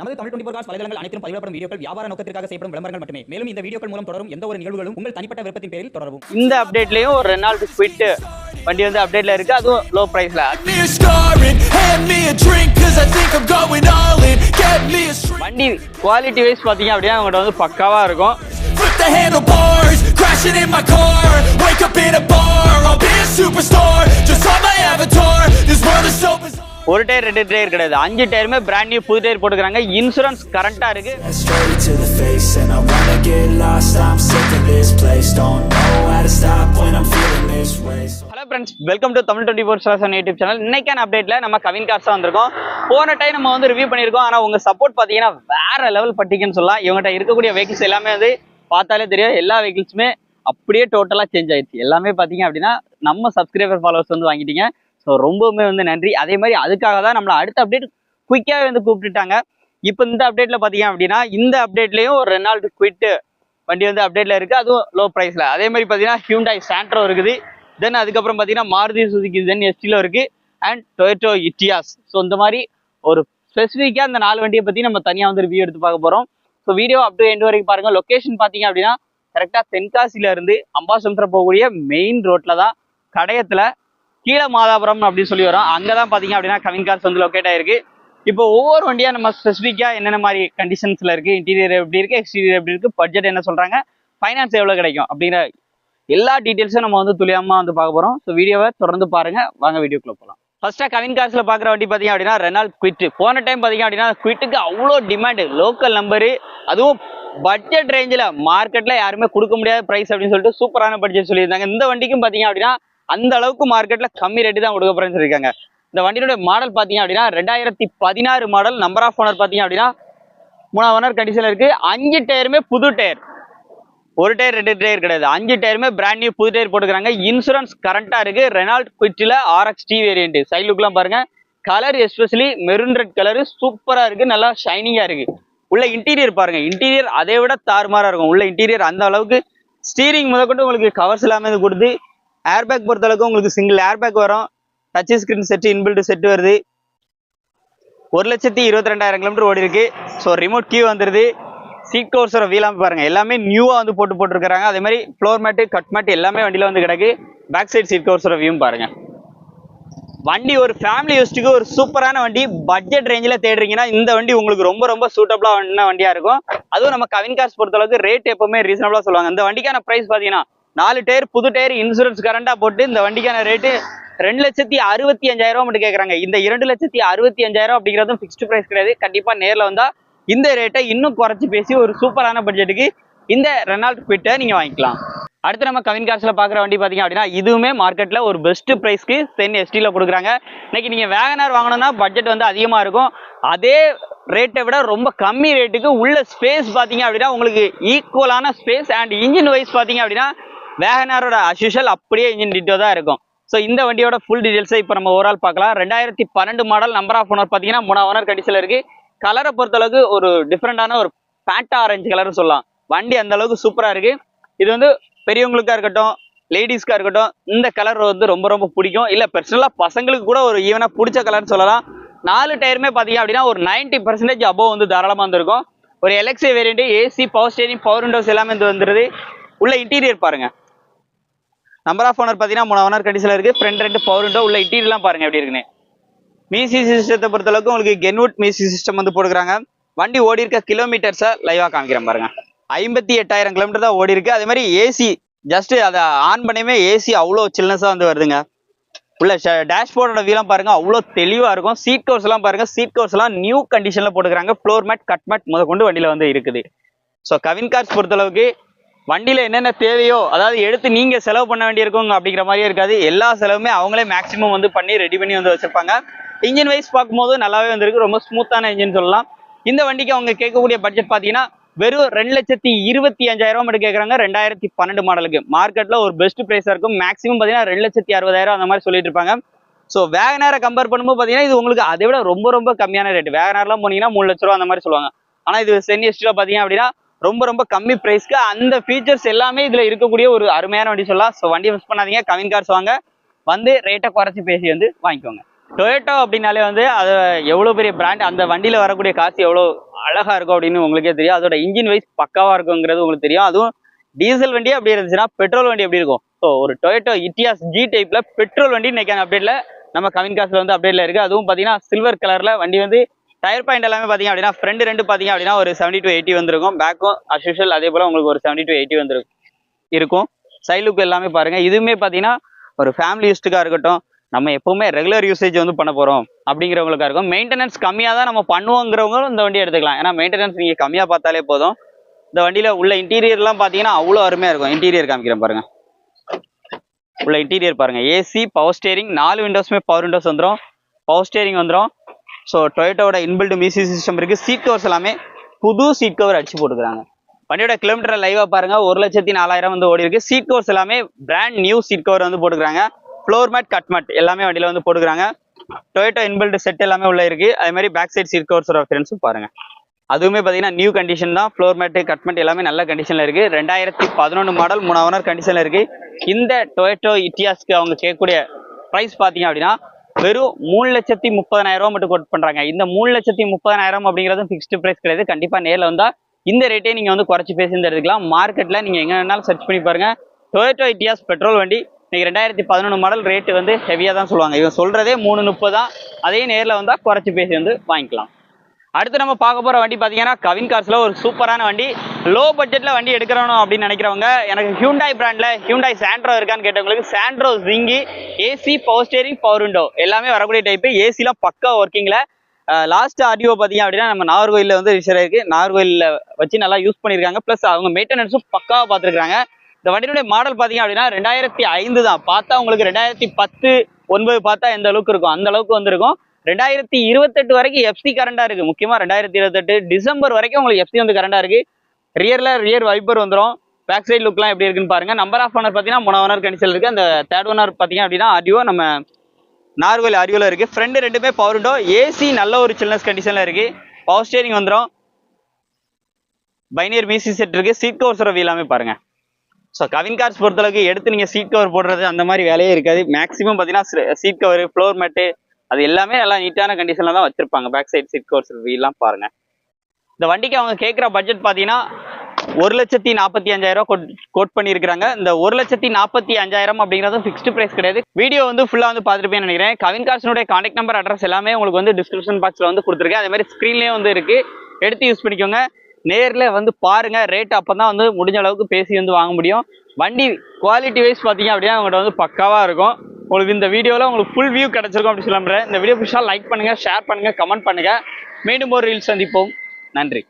நமது Tamil twenty cos வலைதளங்கள் அனைத்தும் பதிவிடப்படும் வீடியோக்கள் வியாபார நோக்கத்திற்காக செய்யப்படும் விளம்பரங்கள் மட்டுமே. மேலும் இந்த வீடியோக்கள் மூலம் தொடரும் எந்த ஒரு நிகழ்வுகளும் உங்கள் தனிப்பட்ட விருப்பத்தின் பேரில் தொடரவும். இந்த அப்டேட்லயும் ஒரு ரெனால்டு குவிட் வண்டி வந்து அப்டேட்ல இருக்கு. அதுவும் லோ பிரைஸ்ல வண்டி குவாலிட்டி வைஸ் பாத்தீங்க அப்படின்னா அவங்கள்ட்ட வந்து பக்காவா இருக்கும். Wake up in a bar. I'll be a superstar. Just on my avatar. This world is so bizarre. ஒரு டயர் ரெண்டு டயர் கிடையாது. அஞ்சு டயருமே பிராண்ட் நியூ புது டயர் போட்டுக்கிறாங்க. இன்சூரன்ஸ் கரண்டா இருக்கு. Straight to the face And I wanna get lost. I'm sick of this place. Don't know how to stop when I'm feeling this way. So hello friends welcome to Tamil twenty four stars YouTube channel இன்னைக்கான அப்டேட்ல நம்ம Kavin cars வந்திருக்கோம். போன time நம்ம வந்து review பண்ணியிருக்கோம். ஆனா உங்க சப்போர்ட் பாத்தீங்கன்னா வேற லெவல் பட்டிக்குன்னு சொல்லலாம். இவங்ககிட்ட இருக்கக்கூடிய வெஹிக்கிள்ஸ் எல்லாமே வந்து பார்த்தாலே தெரியும். எல்லா வெஹிக்கிள்ஸுமே அப்படியே டோட்டலாக சேஞ்ச் ஆயிடுச்சு. எல்லாமே பார்த்தீங்க அப்படின்னா நம்ம சப்ஸ்கிரைபர் ஃபாலோவர்ஸ் வந்து வாங்கிட்டீங்க. ஸோ ரொம்பவுமே வந்து நன்றி. அதே மாதிரி அதுக்காக தான் நம்மளை அடுத்த அப்டேட் குயிக்காகவே வந்து கூப்பிட்டுட்டாங்க. இப்போ இந்த அப்டேட்டில் பார்த்தீங்க அப்படின்னா இந்த அப்டேட்லேயும் ஒரு ரெனால்டு குவிட்டு வண்டி வந்து அப்டேட்டில் இருக்குது அதுவும் லோ. ப்ரைஸில் அதே மாதிரி பார்த்தீங்கன்னா ஹியூண்டாய் சாண்ட்ரோ இருக்குது. தென் அதுக்கப்புறம் பார்த்தீங்கன்னா மாருதி சுசுக்கி தென் எஸ்டியில் இருக்குது அண்ட் டொயட்டோ இட்டியாஸ் ஸோ இந்த மாதிரி ஒரு ஸ்பெசிஃபிக்காக அந்த நாலு வண்டியை பற்றி நம்ம தனியாக வந்து ரிவ்யூ எடுத்து பார்க்க போகிறோம் ஸோ வீடியோ அப் டு வரைக்கும் பாருங்கள் லொக்கேஷன் பார்த்தீங்க அப்படின்னா கரெக்டாக தென்காசியிலேருந்து அம்பாசமுத்திரம் போகக்கூடிய மெயின் ரோட்டில் தான் கடையத்தில் கீழே மாதாபுரம் அப்படின்னு சொல்லி வரும். அங்கே தான் பார்த்தீங்க அப்படின்னா கவின் கார்ஸ் வந்து லொக்கேட் ஆயிருக்கு. இப்போ ஒவ்வொரு வண்டியாக நம்ம ஸ்பெசிஃபிக்காக என்னென்ன மாதிரி கண்டிஷன்ஸில் இருக்குது இன்டீரியர் எப்படி இருக்குது எக்ஸ்டீரியர் எப்படி இருக்குது பட்ஜெட் என்ன சொல்கிறாங்க ஃபைனான்ஸ் எவ்வளோ கிடைக்கும் அப்படிங்கிற எல்லா டீட்டெயில்ஸும் நம்ம வந்து துல்லியமாக வந்து பார்க்க போகிறோம் ஸோ வீடியோவை தொடர்ந்து பாருங்க. வாங்க வீடியோக்குள்ள போகலாம் ஃபர்ஸ்ட்டாக கவின் கார்ஸில் பார்க்குற வண்டி பார்த்தீங்க அப்படின்னா ரெனால் குவிட் போன டைம் பார்த்தீங்க அப்படின்னா குவிட்டுக்கு அவ்வளோ டிமாண்டு லோக்கல் நம்பரு அதுவும் பட்ஜெட் ரேஞ்சில் மார்க்கெட்டில் யாருமே கொடுக்க முடியாத ப்ரைஸ் அப்படின்னு சொல்லிட்டு சூப்பரான பட்ஜெட் சொல்லியிருந்தாங்க. இந்த வண்டிக்கும் பார்த்தீங்க அப்படின்னா அந்த அளவுக்கு மார்க்கெட்டில் கம்மி ரேட்டு தான் கொடுக்க போறேன்னு சொல்லியிருக்காங்க. இந்த வண்டியோட மாடல் பார்த்தீங்க அப்படின்னா ரெண்டாயிரத்தி பதினாறு மாடல் நம்பர் ஆஃப் ஓனர் பார்த்தீங்க அப்படின்னா மூணாவது ஓனர் கண்டிஷனில் இருக்குது அஞ்சு டயருமே புது டயர் ஒரு டயர் ரெண்டு டயர் கிடையாது. அஞ்சு டயருமே பிராண்ட் நியூ புது டயர் போட்டுக்கிறாங்க. இன்சூரன்ஸ் கரண்டா இருக்கு. ரெனால்ட் குவிட்டில் ஆர்எக்ஸ் டி வேரியன்ட் சைட் லுக்லாம் பாருங்க. Colour especially maroon red colour சூப்பரா இருக்கு. நல்லா ஷைனிங்கா இருக்கு. உள்ள இன்டீரியர் பாருங்க. இன்டீரியர் அதை விட தாறுமாறா இருக்கும். உள்ள இன்டீரியர் அந்த அளவுக்கு ஸ்டீரிங் முதற்கொண்டு உங்களுக்கு கவர்ஸ் எல்லாமே கொடுத்து ஏர்பேக் பொறுத்த அளவுக்கு உங்களுக்கு சிங்கிள் ஏர்பேக் வரும். Touch screen set inbuilt set வருது. ஒரு லட்சத்தி இருபத்தி ரெண்டாயிரம் கிலோமீட்டர் ஓடி இருக்கு. ஸோ ரிமோட் கீ வந்துருது. சீட் கவர்ஸோட வீலாம் பாருங்க. எல்லாமே நியூவாக வந்து போட்டு போட்டுருக்காங்க அதே மாதிரி ஃப்ளோர் மேட்டு கட் மேட் எல்லாமே வண்டியில் வந்து கிடக்கு. பேக் சைட் சீட் கவர்ஸோட வியூவும் பாருங்க. வண்டி ஒரு ஃபேமிலி யூஸ்டுக்கு ஒரு சூப்பரான வண்டி. பட்ஜெட் ரேஞ்சில் தேடுறீங்கன்னா இந்த வண்டி உங்களுக்கு ரொம்ப ரொம்ப சூட்டபிளான வண்டியாக இருக்கும். அதுவும் நம்ம கவின் கார்ஸ் பொறுத்தளவுக்கு ரேட் எப்பவுமே ரீசனபிளாக சொல்லுவாங்க. இந்த வண்டிக்கான ப்ரைஸ் பார்த்தீங்கன்னா நாலு டயர் புது டயர் இன்சூரன்ஸ் கரண்டா போட்டு இந்த வண்டிக்கான ரேட்டு ரெண்டு லட்சத்தி அறுபத்தி அஞ்சாயிரம் மட்டும் கேட்குறாங்க இந்த இரண்டு லட்சத்தி அறுபத்தி அஞ்சாயிரம் அப்படிங்கிறதும் ஃபிக்ஸ்டு பிரைஸ் கிடையாது. கண்டிப்பா நேர்ல வந்தா இந்த ரேட்டை இன்னும் குறைச்சி பேசி ஒரு சூப்பரான பட்ஜெட்டுக்கு இந்த ரெனால்ட் குவிட்டை நீங்க வாங்கிக்கலாம். அடுத்து நம்ம கவின் கார்ஸ்ல பாக்குற வண்டி பாத்தீங்க அப்படின்னா இதுவுமே மார்க்கெட்ல ஒரு பெஸ்ட் பிரைஸ்க்கு தென் எஸ்டில கொடுக்குறாங்க. இன்னைக்கு நீங்க வேகனார் வாங்கணும்னா பட்ஜெட் வந்து அதிகமா இருக்கும். அதே ரேட்டை விட ரொம்ப கம்மி ரேட்டுக்கு உள்ள ஸ்பேஸ் பாத்தீங்க அப்படின்னா உங்களுக்கு ஈக்குவலான ஸ்பேஸ் அண்ட் இன்ஜின் வைஸ் பாத்தீங்க அப்படின்னா வேகனாரோட அஸ்யூஷல் அப்படியே இன்ஜின் டிட்டோ தான் இருக்கும். ஸோ இந்த வண்டியோட ஃபுல் டீடைல்ஸை இப்போ நம்ம ஓவரால் பார்க்கலாம். ரெண்டாயிரத்தி பன்னெண்டு மாடல் நம்பர் ஆஃப் ஓனர் பார்த்தீங்கன்னா மூணு ஓனர் கண்டிஷனில் இருக்கு. கலரை பொறுத்தளவுக்கு ஒரு டிஃப்ரெண்டான ஒரு பேட்டா ஆரஞ்சு கலர்னு சொல்லலாம். வண்டி அந்த அளவுக்கு சூப்பராக இருக்கு. இது வந்து பெரியவங்களுக்காக இருக்கட்டும் லேடிஸ்க்காக இருக்கட்டும் இந்த கலர் வந்து ரொம்ப ரொம்ப பிடிக்கும். இல்லை பர்சனலாக பசங்களுக்கு கூட ஒரு ஈவனாக பிடிச்ச கலர்னு சொல்லலாம். நாலு டயருமே பார்த்தீங்க அப்படின்னா ஒரு 90% பர்சன்டேஜ் அபோவ் வந்து தாராளமாக வந்திருக்கும். ஒரு LXI variant AC power steering power windows எல்லாமே வந்து வந்துருது. உள்ள இன்டீரியர் பாருங்கள் நம்பர் ஆஃப் ஓனர் பார்த்தீங்கன்னா மூணு ஓனர் கண்டிஷனில் இருக்குது ஃப்ரண்ட் ரெண்டு பவர் விண்டோ உள்ள இன்டீரியர்லாம் பாருங்கள் எப்படி இருக்குன்னு. மியூசி சிஸ்டத்தை பொறுத்தளவுக்கு உங்களுக்கு கென்வுட் மியூசி சிஸ்டம் வந்து போட்டுக்கிறாங்க. வண்டி ஓடி இருக்க கிலோமீட்டர்ஸை லைவாக காமிக்கிறேன் பாருங்க. ஐம்பத்தி எட்டாயிரம் கிலோமீட்டர் தான் ஓடி இருக்கு. அதே மாதிரி ஏசி ஜஸ்ட் அதை ஆன் பண்ணியுமே ஏசி அவ்வளோ சில்னஸாக வந்து வருதுங்க. உள்ள டேஷ்போர்டோட வீலாம் பாருங்க அவ்வளோ தெளிவாக இருக்கும். சீட் கவர்ஸ் எல்லாம் பாருங்க சீட் கவர்ஸ் எல்லாம் நியூ கண்டிஷனில் போட்டுக்கிறாங்க. ஃப்ளோர் மேட் கட் மேட் முத கொண்டு வண்டியில் வந்து இருக்குது. ஸோ கவின் கார்ஸ் பொறுத்தளவுக்கு வண்டியில் என்னென்ன தேவையோ அதாவது எடுத்து நீங்கள் செலவு பண்ண வேண்டியிருக்கோங்க அப்படிங்கிற மாதிரியே இருக்காது. எல்லா செலவுமே அவங்களே மேக்ஸிமம் வந்து பண்ணி ரெடி பண்ணி வந்து வச்சுருப்பாங்க. இன்ஜின் வைஸ் பார்க்கும்போது நல்லாவே வந்திருக்கு. ரொம்ப ஸ்மூத்தான இன்ஜின் சொல்லலாம். இந்த வண்டிக்கு அவங்க கேட்கக்கூடிய பட்ஜெட் பார்த்தீங்கன்னா வெறும் ரெண்டு லட்சத்தி இருபத்தி அஞ்சாயிரம் மட்டும் கேட்குறாங்க. ரெண்டாயிரத்தி பன்னெண்டு மாடலுக்கு மார்க்கெட்டில் ஒரு பெஸ்ட் ப்ரைஸாக இருக்கும். மேக்ஸிமம் பார்த்தீங்கன்னா ரெண்டு லட்சத்தி அறுபதாயிரம் அந்த மாதிரி சொல்லிட்டு இருப்பாங்க. ஸோ வேகனாரை கம்பேர் பண்ணும்போது பார்த்தீங்கன்னா இது உங்களுக்கு அதை விட ரொம்ப ரொம்ப கம்மியான ரேட் வேகனார்லாம் போனீங்கன்னா மூணு லட்ச ரூபா அந்த மாதிரி சொல்லுவாங்க. ஆனால் இது சென் எஸ்டியில் பார்த்தீங்க அப்படின்னா ரொம்ப ரொம்ப கம்மி ப்ரைஸ்க்கு அந்த ஃபீச்சர்ஸ் எல்லாமே இதில் இருக்கக்கூடிய ஒரு அருமையான வண்டி சொல்லலாம். ஸோ வண்டி மிஸ் பண்ணாதீங்க. கவின் கார்ஸ் வாங்க. வந்து ரேட்டை குறைச்சி பேசி வந்து வாங்கிக்கோங்க. டொயோட்டோ அப்படின்னாலே வந்து அது எவ்வளோ பெரிய பிராண்ட் அந்த வண்டியில் வரக்கூடிய காசு எவ்வளோ அழகாக இருக்கும் அப்படின்னு உங்களுக்கே தெரியும். அதோட இன்ஜின் வைஸ் பக்காவாக இருக்குங்கிறது உங்களுக்கு தெரியும். அதுவும் டீசல் வண்டி அப்படி இருந்துச்சுன்னா பெட்ரோல் வண்டி எப்படி இருக்கும்? ஸோ ஒரு டொயோட்டோ இட்டியாஸ் ஜி டைப்பில் பெட்ரோல் வண்டி இன்னைக்கு அப்டேட்டில் நம்ம கவின் காசில் வந்து அப்டேட்டில் இருக்குது அதுவும் பார்த்தீங்கன்னா சில்வர் கலரில் வண்டி வந்து டயர் பாயிண்ட் எல்லாமே பார்த்தீங்க அப்படின்னா ஃப்ரண்ட் ரெண்டு பார்த்தீங்க அப்படின்னா ஒரு செவன்டி டு எயிட்டி வந்திருக்கும். பேக்கும் அஸ்யூஷுவல் அதே போல் உங்களுக்கு ஒரு செவன்டி டு எயிட்டி வந்துருக்கும் இருக்கும். சைட் லுக் எல்லாமே பாருங்கள் இதுவுமே பார்த்தீங்கன்னா ஒரு ஃபேமிலி யூஸ்டுக்காக இருக்கட்டும் நம்ம எப்பவுமே ரெகுலர் யூசேஜ் வந்து பண்ண போகிறோம் அப்படிங்கிறவங்களுக்காக இருக்கும். மெயின்டெனன்ஸ் கம்மியாக தான் நம்ம பண்ணுவோங்கிறவங்களும் இந்த வண்டி எடுத்துக்கலாம். ஏன்னா மெயின்டெனன்ஸ் நீங்கள் கம்மியாக பார்த்தாலே போதும். இந்த வண்டியில் உள்ள இன்டீரியர்லாம் பார்த்தீங்கன்னா அவ்வளோ அருமையாக இருக்கும். இன்டீரியர் காமிக்கிறேன் பாருங்கள் உள்ள இன்டீரியர் பாருங்க. ஏசி பவர் ஸ்டேரிங் நாலு விண்டோஸுமே பவர் விண்டோஸ் வந்துடும் பவர் ஸ்டேரிங் வந்துடும் ஸோ டொயோட்டோட இன்பில்டு மியூசிக் சிஸ்டம் இருக்குது சீட் கவர்ஸ் எல்லாமே புது சீட் கவர் அடிச்சு போட்டுக்கிறாங்க. வண்டியோட கிலோமீட்டர் லைவாக பாருங்கள் ஒரு லட்சத்தி நாலாயிரம் வந்து ஓடி இருக்குது சீட் கவர்ஸ் எல்லாமே பிராண்ட் நியூ சீட் கவர் வந்து போட்டுக்கிறாங்க. ஃப்ளோர் மேட் கட் மேட் எல்லாமே வண்டியில் வந்து போட்டுக்கிறாங்க. டொயோட்டோ இன்பில்டு செட் எல்லாமே உள்ள இருக்குது அதே மாதிரி பேக் சைட் சீட் கவர்ஸோட ஃப்ரெண்ட்ஸும் பாருங்கள் அதுவுமே பார்த்தீங்கன்னா நியூ கண்டிஷன் தான். ஃப்ளோர் மேட்டு கட் எல்லாமே நல்ல கண்டிஷனில் இருக்குது ரெண்டாயிரத்தி பதினொன்று மாடல் மூணு ஓனர் கண்டிஷனில் இருக்குது இந்த டொயோட்டோ இட்டியாஸ்க்கு அவங்க கேட்கக்கூடிய ப்ரைஸ் பார்த்தீங்க அப்படின்னா வெறும் மூணு லட்சத்தி முப்பதனாயிரம் ரூபா மட்டும் கோட் பண்றாங்க. இந்த மூணு லட்சத்தி முப்பதனாயிரம் அப்படிங்கிறது ஃபிக்ஸ்டு ப்ரைஸ் கிடையாது. கண்டிப்பா நேரில் வந்தா இந்த ரேட்டே நீங்க வந்து குறைச்சி பேசி எடுத்துக்கலாம். மார்க்கெட்ல நீங்க எங்க வேணாலும் சர்ச் பண்ணி பாருங்க. டொயோட்டோ இட்டியாஸ் பெட்ரோல் வண்டி இன்னைக்கு ரெண்டாயிரத்தி பதினொன்று மாடல் ரேட்டு வந்து ஹெவியாக தான் சொல்லுவாங்க. இவங்க சொல்றதே மூணு முப்பது தான். அதே நேரில் வந்தால் குறைச்சி பேசி வந்து வாங்கிக்கலாம். அடுத்து நம்ம பார்க்க போகிற வண்டி பார்த்தீங்கன்னா கவின் கார்ஸில் ஒரு சூப்பரான வண்டி. லோ பட்ஜெட்டில் வண்டி எடுக்கிறணும் அப்படின்னு நினைக்கிறவங்க எனக்கு ஹியூண்டாய் பிராண்டில் ஹியூண்டாய் சாண்ட்ரோ இருக்கான்னு கேட்டவங்களுக்கு Santro Xing AC power steering power window எல்லாமே வரக்கூடிய டைப் ஏசிலாம் பக்கா ஒர்க்கிங்கில் லாஸ்ட் ஆடியோ பார்த்தீங்க அப்படின்னா நம்ம நாகர்கோயிலில் வந்து விஷயம் இருக்குது நாகர்கோயிலில் வச்சு நல்லா யூஸ் பண்ணியிருக்காங்க ப்ளஸ் அவங்க மெயின்டெனன்ஸும் பக்காவாக பார்த்துருக்காங்க இந்த வண்டியினுடைய மாடல் பார்த்தீங்க அப்படின்னா ரெண்டாயிரத்தி ஐந்து தான். பார்த்தா உங்களுக்கு ரெண்டாயிரத்தி பத்து ஒன்பது பார்த்தா எந்த அளவுக்கு இருக்கும்? அந்த அளவுக்கு வந்திருக்கும். ரெண்டாயிரத்தி இருபத்தெட்டு வரைக்கும் எஃப்சி கரண்டா இருக்கு. முக்கியமா ரெண்டாயிரத்தி இருபத்தெட்டு டிசம்பர் வரைக்கும் உங்களுக்கு எஃப்சி வந்து கரண்டா இருக்கு. ரியர்ல ரியர் வைப்பர் வந்துடும் பேக் சைடு லுக்லாம் எப்படி இருக்குன்னு பாருங்க. நம்பர் ஆஃப் ஓனர் பார்த்தீங்கன்னா மூணு ஓனர் கண்டிஷன் இருக்கு. அந்த தேர்ட் ஓனர் பார்த்தீங்க அப்படின்னா ஆடியோ நம்ம நார்வல் ஆடியோல இருக்கு. ஃப்ரெண்டு ரெண்டுமே பவர் விண்டோ ஏசி நல்ல ஒரு சில்னஸ் கண்டிஷன்ல இருக்கு. பவர் ஸ்டேரிங் வந்துடும் பைனியர் மியூசி செட் இருக்கு. சீட் கவர்ஸோட எல்லாமே பாருங்க. ஸோ கவின் கார்ஸ் பொறுத்தளவுக்கு எடுத்து நீங்கள் சீட் கவர் போடுறது அந்த மாதிரி வேலையே இருக்காது. மேக்ஸிமம் பார்த்தீங்கன்னா சீட் கவர் ஃப்ளோர் மேட்டு அது எல்லாமே நல்லா நீட்டான கண்டிஷனில் தான் வச்சிருப்பாங்க. பேக் சைடு சீட் கோர்ஸ் வீலாம் பாருங்க. இந்த வண்டிக்கு அவங்க கேட்குற பட்ஜெட் பார்த்தீங்கன்னா ஒரு லட்சத்தி நாற்பத்தி அஞ்சாயிரம் கோட் கோட் பண்ணியிருக்காங்க இந்த ஒரு லட்சத்தி நாற்பத்தி அஞ்சாயிரம் அப்படிங்கிறது ஃபிக்ஸ்டு ப்ரைஸ் கிடையாது. வீடியோ வந்து ஃபுல்லாக வந்து பார்த்துருப்பேன்னு நினைக்கிறேன். கவின் கார்ஸனுடைய கான்டாக்ட் நம்பர் அட்ரஸ் எல்லாமே உங்களுக்கு வந்து டிஸ்கிரிப்ஷன் பாக்ஸில் வந்து கொடுத்துருக்கேன். அதே மாதிரி ஸ்க்ரீன்லேயே வந்து இருக்கு. எடுத்து யூஸ் பண்ணிக்கோங்க. நேரில் வந்து பாருங்கள் ரேட் அப்போ தான் வந்து முடிஞ்ச அளவுக்கு பேசி வந்து வாங்க முடியும். வண்டி குவாலிட்டி வைஸ் பார்த்தீங்க அப்படின்னா அவங்கள்ட்ட வந்து பக்காவாக இருக்கும். உங்களுக்கு இந்த வீடியோவில் உங்களுக்கு ஃபுல் வியூ கிடைச்சிருக்கும் அப்படி சொல்லுறேன் இந்த வீடியோ பிடிச்சா லைக் பண்ணுங்க ஷேர் பண்ணுங்க கமெண்ட் பண்ணுங்க. மீண்டும் ஒரு ரீல் சந்திப்போம். நன்றி.